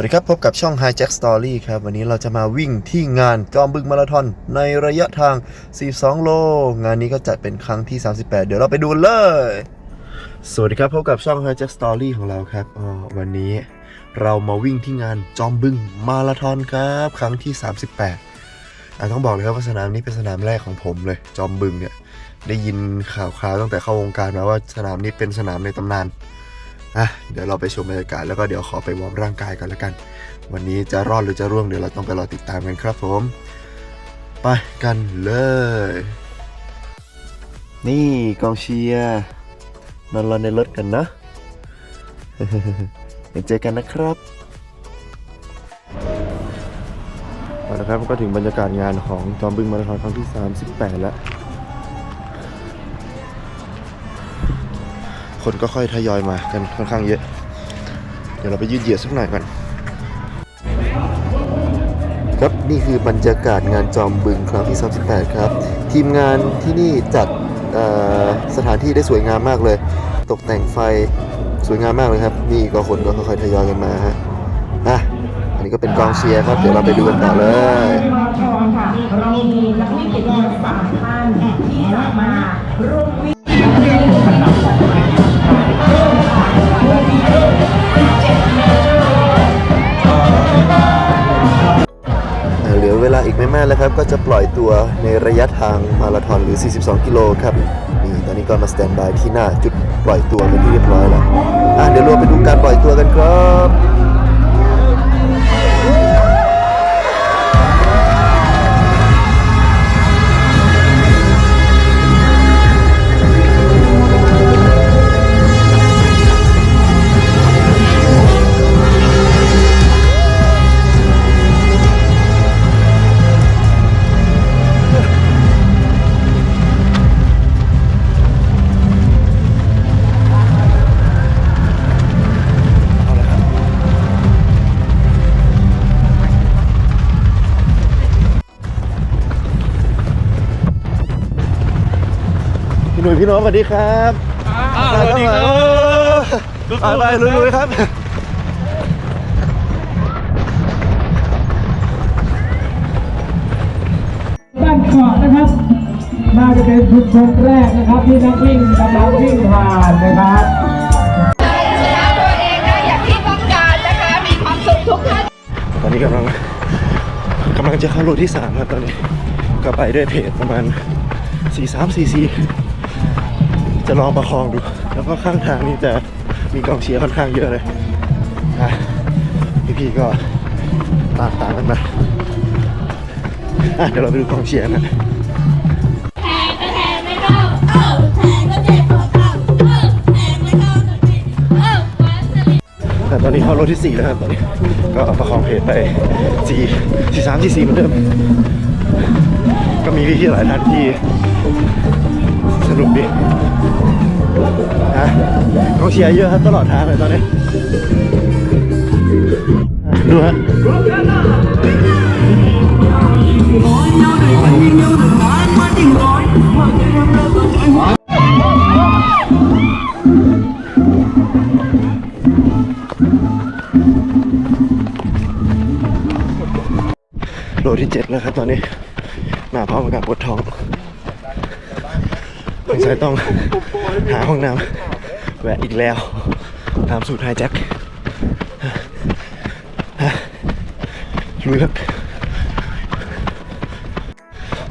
วัสดีครับ พบกับช่อง Hi Jack Story ครับ วันนี้เราจะมาวิ่งที่งานจอมบึงมาราธอนในระยะทาง 42 โล งานนี้ก็จัดเป็นครั้งที่ 38 เดี๋ยวเราไปดูเลย สวัสดีครับ พบกับช่อง Hi Jack Story ของเราครับออวันนี้เรามาวิ่งที่งานจอมบึงมาราธอนครับ ครั้งที่ 38อะต้องบอกเลยครับว่าสนามนี้เป็นสนามแรกของผมเลย จอมบึงเนี่ยได้ยินข่าวคราวตั้งแต่เข้าวงการมาว่าสนามนี้เป็นสนามในตำนาน อะเดี๋ยวเราไปชมบรรยากาศแล้วก็เดี๋ยวขอไปวอร์มร่างกายกันแล้วกัน วันนี้จะรอดหรือจะร่วงเดี๋ยวเราต้องไปรอติดตามกันครับผม ไปกันเลย นี่กองเชียร์นอนรอในรถกันนะเดี๋ยวเจอกันนะครับเอาละครับก็ถึงบรรยากาศงานของจอมบึงมาราธอนครั้งที่ 38 แล้ว คนก็ค่อยทยอยมากันค่อนข้างเยอะ เดี๋ยวเราไปยืดเหยียดสักหน่อยกันครับนี่คือบรรยากาศงานจอมบึงครั้งที่ 38 ครับ ทีมงานที่นี่จัดเอ่อสถานที่ได้สวยงามมากเลย ตกแต่งไฟสวยงามมากเลยครับ นี่ก็คนก็ค่อยๆทยอยกันมาฮะอะอันนี้ก็เป็นกองเชียร์ครับ เดี๋ยวเราไปดูกันต่อเลยมาราธอนค่ะเรามีนักวิ่งเกียรติยศสามท่านที่จะมาร่วมวิ่งาอีกไม่มากแล้วครับ ก็จะปล่อยตัวในระยะทางมาราธอนหรือ 42 กิโลครับ นี่ตอนนี้ก็มาสแตนบายที่หน้าจุดปล่อยตัวเป็นที่เรียบร้อยแล้วอะเดี๋ยวเราไปดูการปล่อยตัวกันครับ พี่หนุ่ยพี่น้องสวัสดีครับสวัสดีครับไปไปลุยๆครับด้านขวานะครับ น่าจะเป็นชุมชนแรกนะครับ ที่นักวิ่งกำลังวิ่งผ่านนะครับ ชนะตัวเองได้อย่างที่ต้องการนะคะ มีความสุขทุกท่าน ตอนนี้กำลังกำลังจะเข้าโลที่สามครับตอนนี้ ก็ไปด้วยเพจประมาณ 4 3 4 4 จะลองประคองดู แล้วก็ข้างทางนี่จะมีกองเชียร์ค่อนข้างเยอะเลยอ่พี่ๆก็ตามตามกันมาเดี๋ยวเราไปดูกองเชียร์นะแทงก็แทงไม่เข้าเออแทงก็เจ็บหัวเข่าเออแทงไม่เข้าสักทีเออวันสลิดแต่ตอนนี้เข้าโลที่ 4 แล้วครับตอนนี้ก็ประคองเพจไป4 4 3 4 4เหมือนเดิม ก็มีพี่ๆหลายท่านที่สนุกดี ฮะกองเชียร์เยอะครับตลอดทางเลยตอนนี้ดูฮะโลที่7แล้วครับตอนนี้มาพร้อมกับปวดท้อง งสัยต้องหาห้องน้ำแวะอีกแล้ว ตามสูตรไฮแจ็คลุยครับ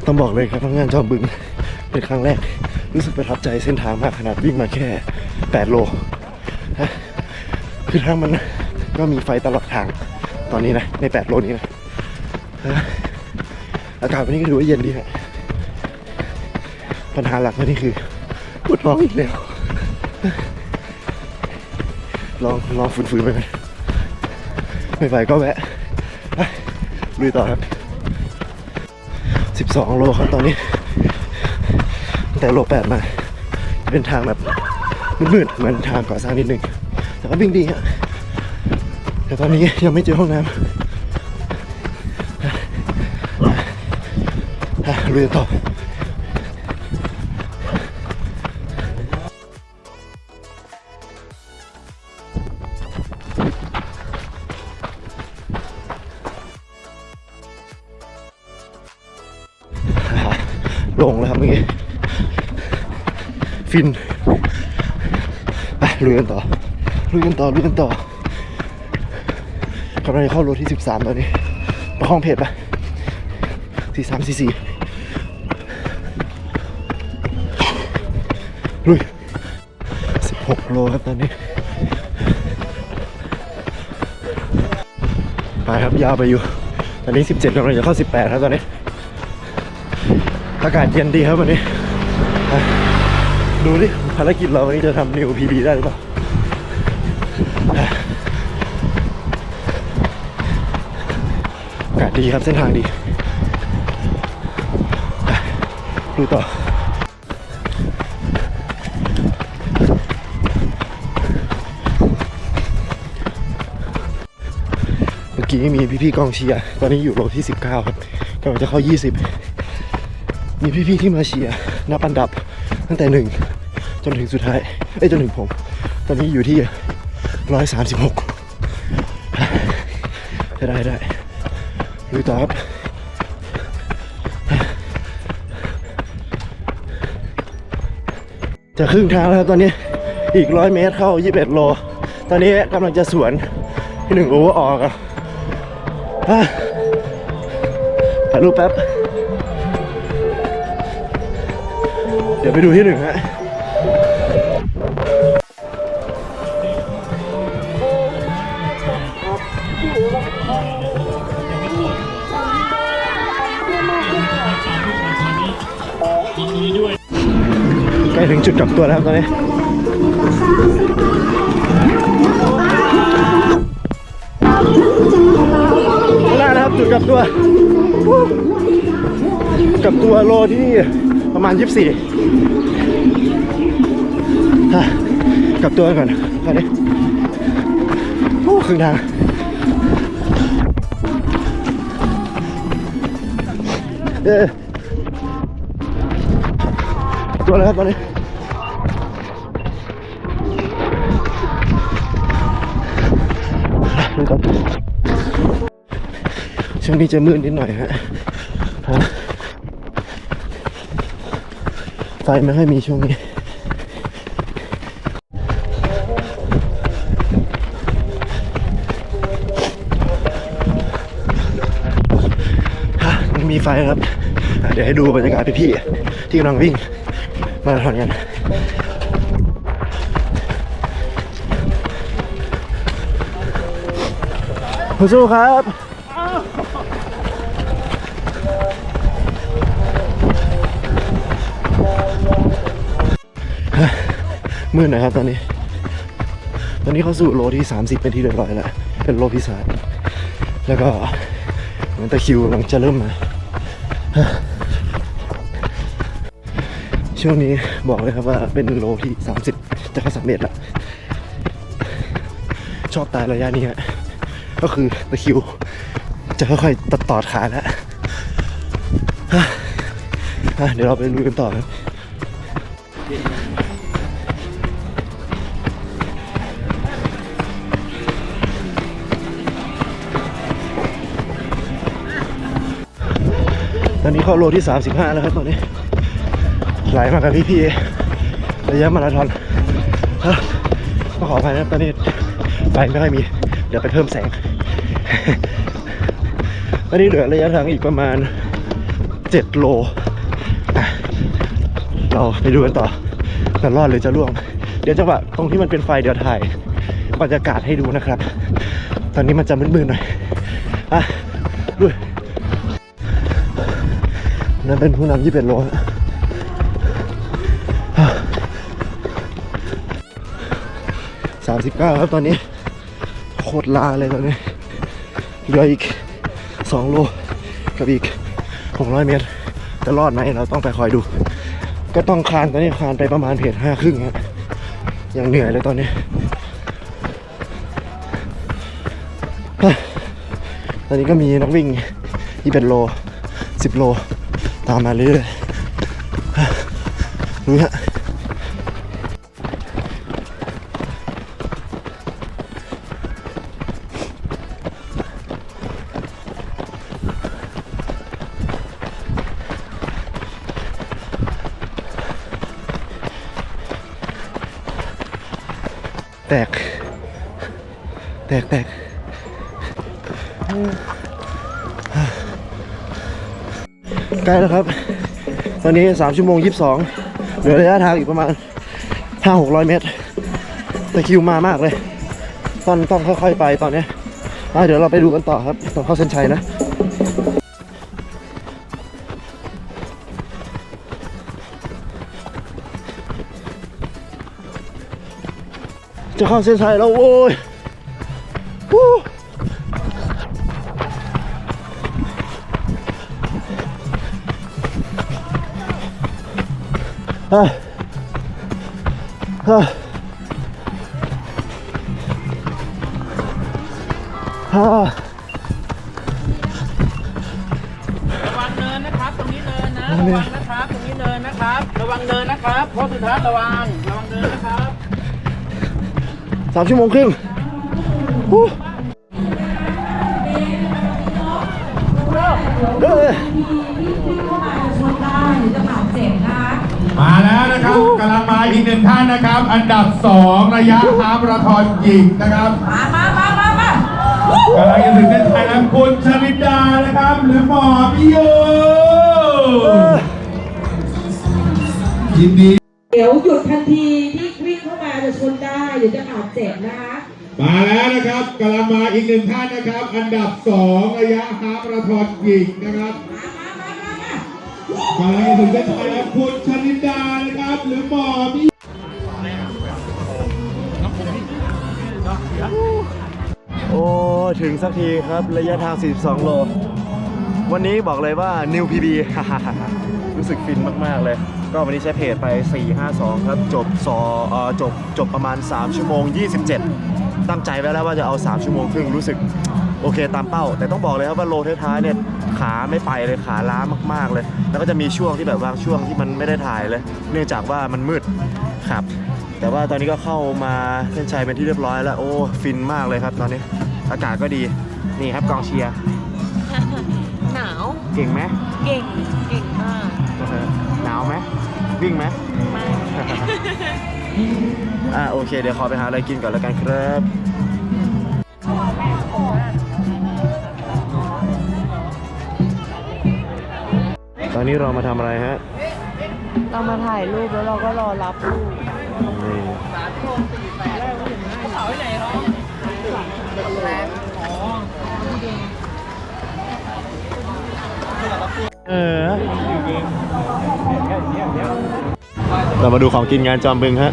ต้องบอกเลยครับทำงานจอมบึงเป็นครั้งแรก รู้สึกประทับใจเส้นทางมากขนาดวิ่งมาแค่ 8 โลฮะคือทางมันก็มีไฟตลอดทางตอนนี้นะ ใน 8 โลนี้นะฮะอากาศวันนี้ก็ถือว่าเย็นดีฮะ ปัญหาหลักเลยนี่คือปวดท้องอีกแล้วลองลองฝืนๆไปกันไม่ไหวก็แวะลุยต่อครับ 12 โลครับตอนนี้ แต่โล 8 มาจะเป็นทางแบบมืดๆเหมือนทางก่อสร้างนิดนึง แต่ก็วิ่งดีฮะแต่ตอนนี้ยังไม่เจอห้องน้ำลุยต่อ ฟินไปลุยกันต่อลุยกันต่อลุยกันต่อกำลังจะเข้าโลที่ 13ตอนนี้ประคองเพจไปสี่สามสี่สี่ลุยสิบหกโลครับตอนนี้ ไปครับยาวไปอยู่ ตอนนี้17กำลังจะเข้า18ครับตอนนี้ อากาศเย็นดีครับวันนี้ ดูดิภารกิจเราวันนี้จะทำนิวพีบีได้หรือเปล่าอากาศดีครับเส้นทางดี ดูต่อเมื่อกี้มีพี่ๆกองเชียร์ตอนนี้อยู่โลที่ 19 ครับกำลังจะเข้า 20 มีพี่ๆที่มาเชียร์นับอันดับตั้งแต่หนึ่ง จนถึงสุดท้ายเอ้ยจนถึงผม ตอนนี้อยู่ที่136ได้ได้ลุยต่อครับจะครึ่งทางแล้วครับตอนนี้อีกร้อยเมตรเข้า 21 โล ตอนนี้กำลังจะสวนที่หนึ่งโอเวอร์ออกอะอะถ่ายรูปแป๊บ เดี๋ยวไปดูที่หนึ่งฮะ ถึงจุดกลับตัวแล้วครับตอนนี้ข้างหน้านะครับจุดกลับตัวกลับตัวโลที่นี่ประมาณ 24อะกลับตัวก่อนตอนนี้โอ้ครึ่งทางเออตัวแล้วครับตอนนี้ ช่วงนี้จะมืดนิดหน่อยฮะฮะไฟไม่ค่อยมีช่วงนี้ฮะมันมีไฟครับ เดี๋ยวให้ดูบรรยากาศพี่ๆที่กำลังวิ่งมาราธอนกันสู้ครับ มืดหน่ครับตอนนี้ ตอนนี้เข้าสู่โลที่ 30 เป็นที่เรียบร้อยแล้วเป็นโลพิสายแล้วก็เหมือนตะคิวกำลังจะเริ่มมาช่วงนี้บอกเลยครับว่าเป็นโลที่ 30 จะเข้าสามเมตรละชอบตายระยะนี้ฮะก็คือตะคิว จะค่อยๆตัดตอดขาแล้วเดี๋ยวเราไปลุยกันต่อครับ อนนี้เข้าโลที่ 35 แล้วครับตอนนี้ ไหลมากับพี่ๆระยะมาราธอนก็ขออภัยนะตอนนี้ไฟไม่ค่อยมี เดี๋ยวไปเพิ่มแสง ตอนนี้เหลือระยะทางอีกประมาณ 7 โล เราไปดูกันต่อจะรอดหรือจะล่วง เดี๋ยวจังหวะตรงที่มันเป็นไฟเดี๋ยวถ่ายบรรยากาศให้ดูนะครับ ตอนนี้มันจะมืดๆหน่อย อะด้วย นั่นเป็นผู้นำยี่สิบโลสามสิบเก้าครับตอนนี้ โคตรลาเลยตอนนี้เหลืออีก2โลกับอีก600เมตร จะรอดไหมเราต้องไปคอยดู ก็ต้องคานตอนนี้คานไปประมาณเพจห้าครึ่งฮะยังเหนื่อยเลยตอนนี้ตอนนี้ก็มีนักวิ่งที่เป็นโล10โล ตามมาเรื่อยนี่ฮะแตก แตก แตก ใกล้แล้วครับ ตอนนี้ 3 ชั่วโมง 22 เหลือระยะทางอีกประมาณ 5-600 เมตร แต่คิวมามากเลย ตอนต้องค่อยๆไปตอนนี้เดี๋ยวเราไปดูกันต่อครับตอนเข้าเส้นชัยนะจะเข้าเส้นชัยแล้วโว้ย อะอะอะระวังเนินนะครับ ตรงนี้เนินนะ ระวังนะครับ ตรงนี้เนินนะครับ ระวังเนินนะครับโพสต์สุดท้ายระวัง ระวังเนินนะครับ สามชั่วโมงครึ่งวู้เอ้ย มาแล้วนะครับกำลังมา อีกหนึ่งท่านนะครับ อันดับ 2 ระยะฮาล์ฟมาราธอนหญิงนะครับมามามามามากำลังจะถึงเส้นชัยแล้วคุณชลิดานะครับ หรือหมอพี่โยยินดี เดี๋ยวหยุดทันทีที่วิ่งเข้ามาจะชนได้เดี๋ยวจะบาดเจ็บนะคะมาแล้วนะครับกำลังมาอีกหนึ่งท่านนะครับ อันดับ 2 ระยะฮาล์ฟมาราธอนหญิงนะครับ มามามามามา กำลังจะถึงเส้นชัยแล้วคุณชลิดานะครับ หรือหมอพี่โอ้ถึงสักทีครับระยะทาง 42 โล วันนี้บอกเลยว่า New PB รู้สึกฟินมาก ๆ เลย ก็วันนี้ใช้เพจไป 452 ครับ จบซอเอ่อจบจบประมาณ 3 ชั่วโมง 27 ตั้งใจไว้แล้วว่าจะเอา 3 ชั่วโมงครึ่งรู้สึกโอเคตามเป้า แต่ต้องบอกเลยครับว่าโลท้ายๆเนี่ย ขาไม่ไปเลยขาล้ามาก ๆเลย แล้วก็จะมีช่วงที่แบบว่าช่วงที่มันไม่ได้ถ่ายเลย เนื่องจากว่ามันมืดครับ แต่ว่าตอนนี้ก็เข้ามาเส้นชัยเป็นที่เรียบร้อยแล้วโอ้ฟินมากเลยครับ ตอนนี้อากาศก็ดีนี่ครับกองเชียร์หนาว เก่งไหมเก่ง เก่งมาก หนาวไหมวิ่งไหมมากอ่าโอเค เดี๋ยวขอไปหาอะไรกินก่อนแล้วกันครับ อนนี้เรามาทำอะไรฮะ เรามาถ่ายรูปแล้วเราก็รอรับรูปนี่เออ เรามาดูของกินงานจอมบึงฮะ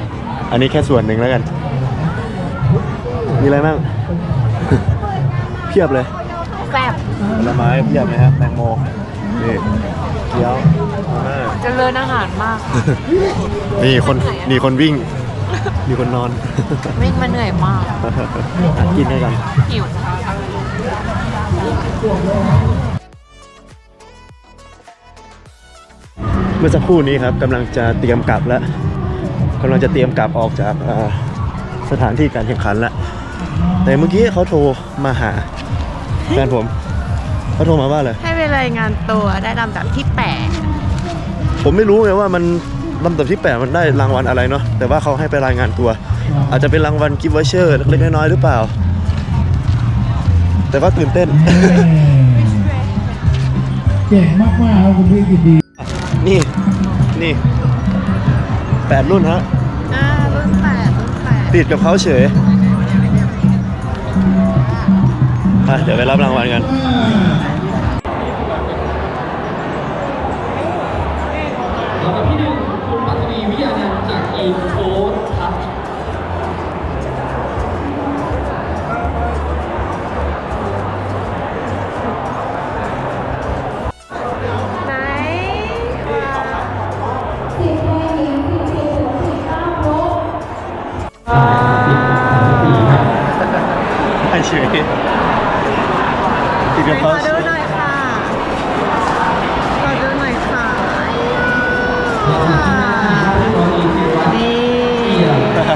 อันนี้แค่ส่วนหนึ่งแล้วกัน มีอะไรบ้าง เพียบเลยแซ่บผลไม้เพียบเลยฮะแตงโม นี่เกี๊ยวมาม่าเจริญอาหารมากนี่คนนี่คนวิ่ง มีคนนอน วิ่งมาเหนื่อยมากอะกินด้วยกัน หิวเมื่อสักครู่นี้ครับกำลังจะเตรียมกลับแล้วกำลังจะเตรียมกลับออกจากอ่าสถานที่การแข่งขันแล้วแต่เมื่อกี้เขาโทรมาหาแฟนผมเขาโทรมาว่าอะไรให้ไป รายงานตัวได้ลำดับที่แปดผมไม่รู้ไงว่ามันลำดับที่ 8 มันได้รางวัลอะไรเนาะแต่ว่าเขาให้ไปรายงานตัว อาจจะเป็นรางวัลกิฟต์วอเชอร์เล็กๆน้อยๆหรือเปล่า แต่ก็ตื่นเต้นเก่งมากๆครับคุณพี่ยินดีนี่นี่แปดรุ่นฮะอ่ารุ่นแปดรุ่นแปดติดกับเขาเฉยอะเดี๋ยวไปรับรางวัลกัน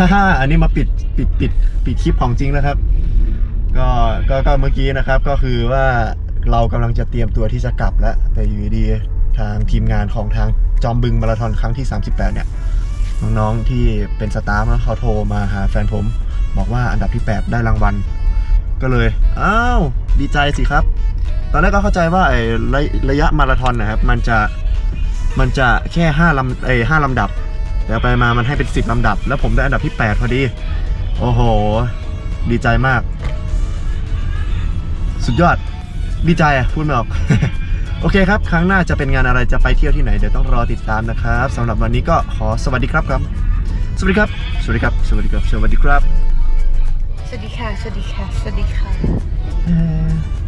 ฮ่าฮ่าอันนี้มาปิดปิดปิดปิดคลิปของจริงแล้วครับ ก็ก็ก็เมื่อกี้นะครับก็คือว่าเรากำลังจะเตรียมตัวที่จะกลับแล้ว แต่อยู่ดีทางทีมงานของทางจอมบึงมาราธอนครั้งที่ 38 เนี่ย น้องๆที่เป็นสตาฟนะเขาโทรมาหาแฟนผม บอกว่าอันดับที่ 8 ได้รางวัลก็เลย อ้าว ดีใจสิครับ ตอนแรกก็เข้าใจว่าไอ้ระยะมาราธอนนะครับ มันจะ มันจะแค่5ลำเอ้ห้าลำดับ แต่ไปมามันให้เป็น 10ลำดับ แล้วผมได้อันดับที่ 8 พอดี โอ้โห ดีใจมาก สุดยอด ดีใจอะ พูดไม่ออก โอเคครับ ครั้งหน้าจะเป็นงานอะไรจะไปเที่ยวที่ไหน เดี๋ยวต้องรอติดตามนะครับสำหรับวันนี้ก็ขอสวัสดีครับครับ สวัสดีครับ สวัสดีครับ สวัสดีครับ สวัสดีครับ สวัสดีค่ะ สวัสดีค่ะ สวัสดีค่ะ